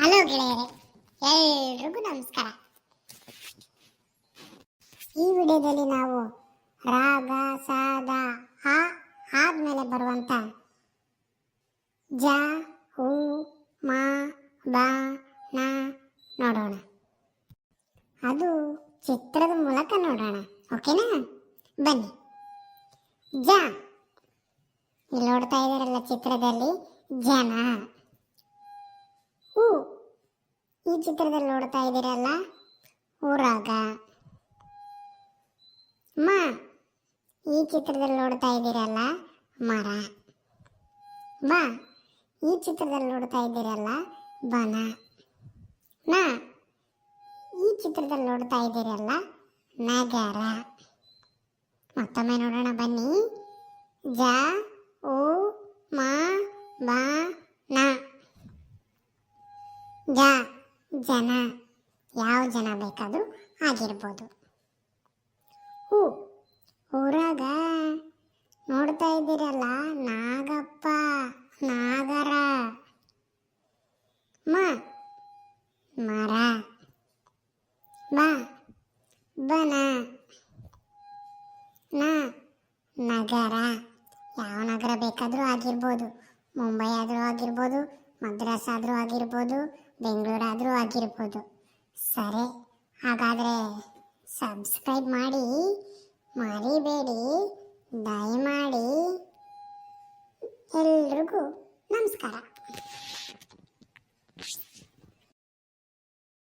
Hello ಗೆಳೆಯರೆ, ಎಲ್ರಿಗೂ ನಮಸ್ಕಾರ. ಈ ವಿಡಿಯೋದಲ್ಲಿ ನಾವು ರಾಗ, ಸಾದ ಆ ಆದ್ಮೇಲೆ ಬರುವಂತ ಜ, ಹೂ, ಮಾ, ಬ, ನ ನೋಡೋಣ. ಅದು ಚಿತ್ರದ ಮೂಲಕ ನೋಡೋಣ, ಓಕೆನಾ? ಬನ್ನಿ. ಜ. ಇಲ್ಲಿ ನೋಡ್ತಾ ಇದ್ದೀರಲ್ಲ ಚಿತ್ರದಲ್ಲಿ ಜನ. ಚಿತ್ರದಲ್ಲಿ ನೋಡ್ತಾ ಇದ್ದೀರಲ್ಲ? ಊರಾಗ. ಮ ಈ ಚಿತ್ರದಲ್ಲಿ ನೋಡ್ತಾ ಇದ್ದೀರಲ್ಲ? ಮರ. ಬ, ಈ ಚಿತ್ರದಲ್ಲಿ ನೋಡ್ತಾ ಇದ್ದೀರಲ್ಲ? ಬನ. ನ, ಈ ಚಿತ್ರದಲ್ಲಿ ನೋಡ್ತಾ ಇದ್ದೀರಲ್ಲ? ನಗರ. ಮತ್ತೊಮ್ಮೆ ನೋಡೋಣ, ಬನ್ನಿ. ಜ, ಉ, ಮ, ಬ, ನ. ಜ. ಜನ, ಯಾವ ಜನ ಬೇಕಾದರೂ ಆಗಿರ್ಬೋದು. ಹೂ, ಊರಾಗ ನೋಡ್ತಾ ಇದ್ದೀರಲ್ಲ, ನಾಗಪ್ಪ, ನಾಗರ. ಮರ. ಬನ. ನ, ನಗರ. ಯಾವ ನಗರ ಬೇಕಾದರೂ ಆಗಿರ್ಬೋದು. ಮುಂಬೈ ಆದರೂ ಆಗಿರ್ಬೋದು, ಮದ್ರಾಸ್ ಆದರೂ ಆಗಿರ್ಬೋದು ಬೆಂಗಳೂರಾದರೂ ಆಗಿರ್ಬೋದು. ಸರಿ ಹಾಗಾದರೆ ಸಬ್ಸ್ಕ್ರೈಬ್ ಮಾಡಿ ಮರಿಬೇಡಿ ದಯಮಾಡಿ ಎಲ್ರಿಗೂ ನಮಸ್ಕಾರ.